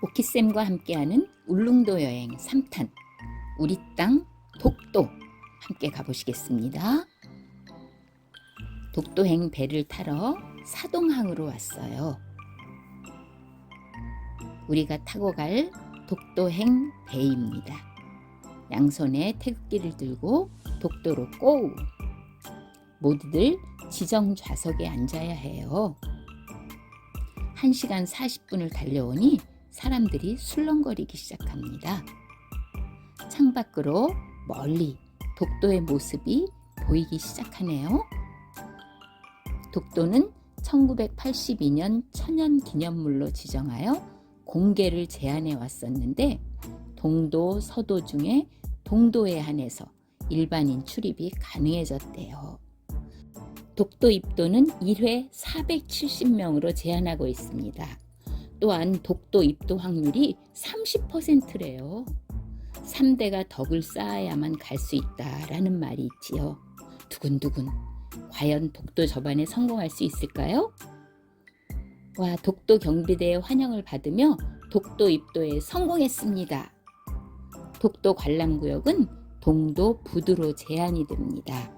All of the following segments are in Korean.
오키쌤과 함께하는 울릉도 여행 3탄 우리 땅 독도 함께 가보시겠습니다. 독도행 배를 타러 사동항으로 왔어요. 우리가 타고 갈 독도행 배입니다. 양손에 태극기를 들고 독도로 고! 모두들 지정 좌석에 앉아야 해요. 1시간 40분을 달려오니 사람들이 술렁거리기 시작합니다. 창밖으로 멀리 독도의 모습이 보이기 시작하네요. 독도는 1982년 천연 기념물로 지정하여 공개를 제안해 왔었는데 동도, 서도 중에 동도에 한해서 일반인 출입이 가능해졌대요. 독도 입도는 1회 470명으로 제한하고 있습니다. 또한 독도 입도 확률이 30%래요. 3대가 덕을 쌓아야만 갈 수 있다라는 말이 있지요. 두근두근. 과연 독도 접안에 성공할 수 있을까요? 와, 독도 경비대의 환영을 받으며 독도 입도에 성공했습니다. 독도 관람구역은 동도 부두로 제한이 됩니다.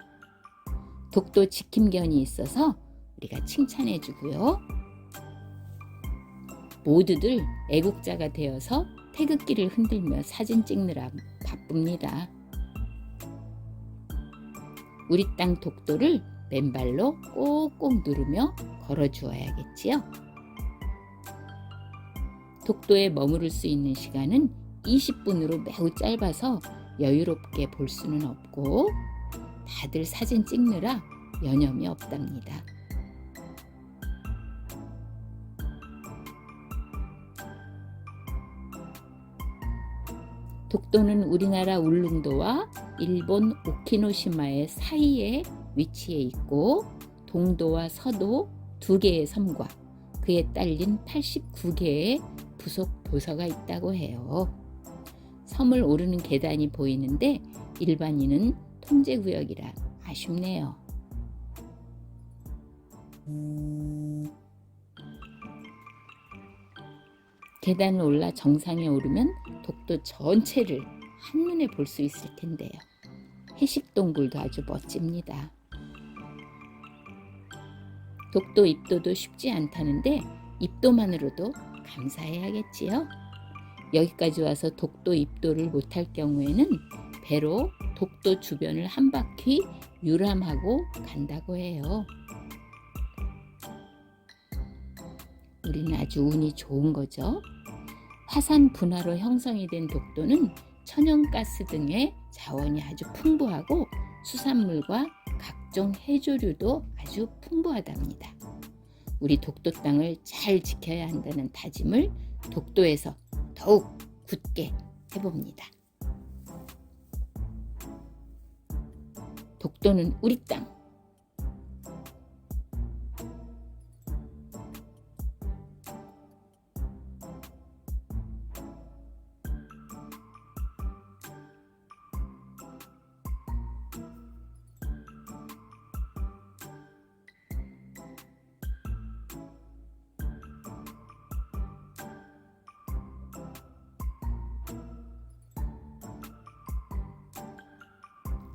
독도 지킴견이 있어서 우리가 칭찬해 주고요. 모두들 애국자가 되어서 태극기를 흔들며 사진 찍느라 바쁩니다. 우리 땅 독도를 맨발로 꼭꼭 누르며 걸어 주어야겠지요. 독도에 머무를 수 있는 시간은 20분으로 매우 짧아서 여유롭게 볼 수는 없고 다들 사진 찍느라 여념이 없답니다. 독도는 우리나라 울릉도와 일본 오키노시마의 사이에 위치해 있고 동도와 서도 두 개의 섬과 그에 딸린 89개의 부속 도서가 있다고 해요. 섬을 오르는 계단이 보이는데 일반인은 통제구역이라 아쉽네요. 계단을 올라 정상에 오르면 독도 전체를 한눈에 볼 수 있을 텐데요. 해식 동굴도 아주 멋집니다. 독도 입도도 쉽지 않다는데 입도만으로도 감사해야겠지요. 여기까지 와서 독도 입도를 못할 경우에는 배로 독도 주변을 한 바퀴 유람하고 간다고 해요. 우리는 아주 운이 좋은 거죠. 화산 분화로 형성이 된 독도는 천연가스 등의 자원이 아주 풍부하고 수산물과 각종 해조류도 아주 풍부하답니다. 우리 독도 땅을 잘 지켜야 한다는 다짐을 독도에서 더욱 굳게 해봅니다. 독도는 우리 땅.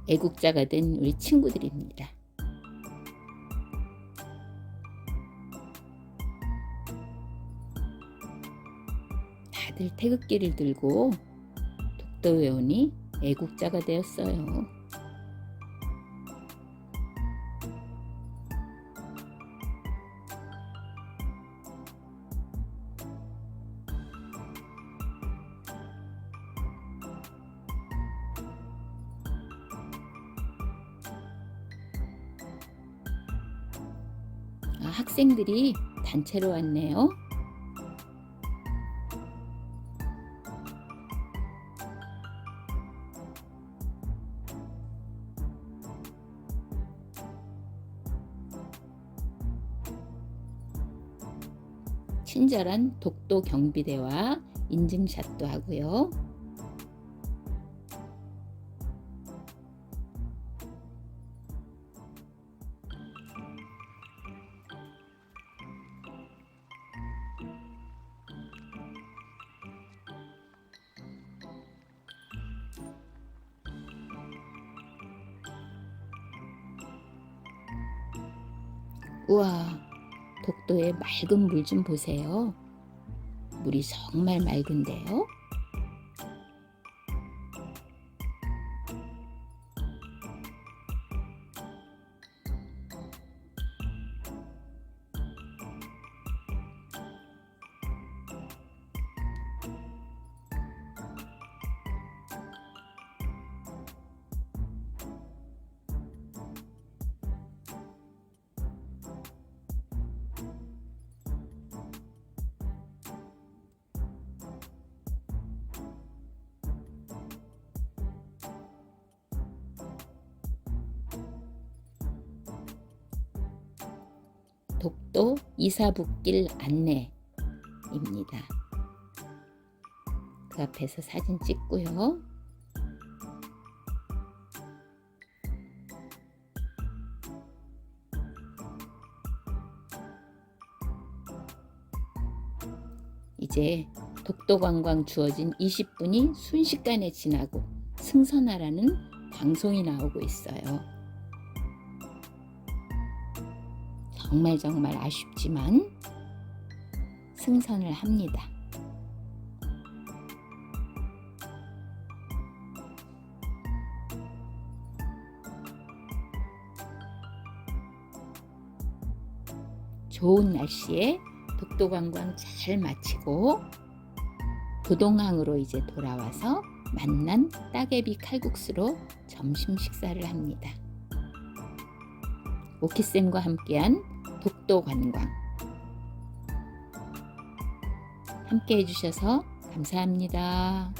애국자가 된 우리 친구들입니다. 다들 태극기를 들고 독도 회원이 애국자가 되었어요. 학생들이 단체로 왔네요. 친절한 독도 경비대와 인증샷도 하고요. 우와, 독도의 맑은 물 좀 보세요. 물이 정말 맑은데요. 독도 이사북길 안내입니다. 그 앞에서 사진 찍고요. 이제 독도 관광 주어진 20분이 순식간에 지나고 승선하라는 방송이 나오고 있어요. 정말 정말 아쉽지만 승선을 합니다. 좋은 날씨에 독도 관광 잘 마치고 도동항으로 이제 돌아와서 만난 따개비 칼국수로 점심 식사를 합니다. 오키쌤과 함께한 독도 관광 함께 해주셔서 감사합니다.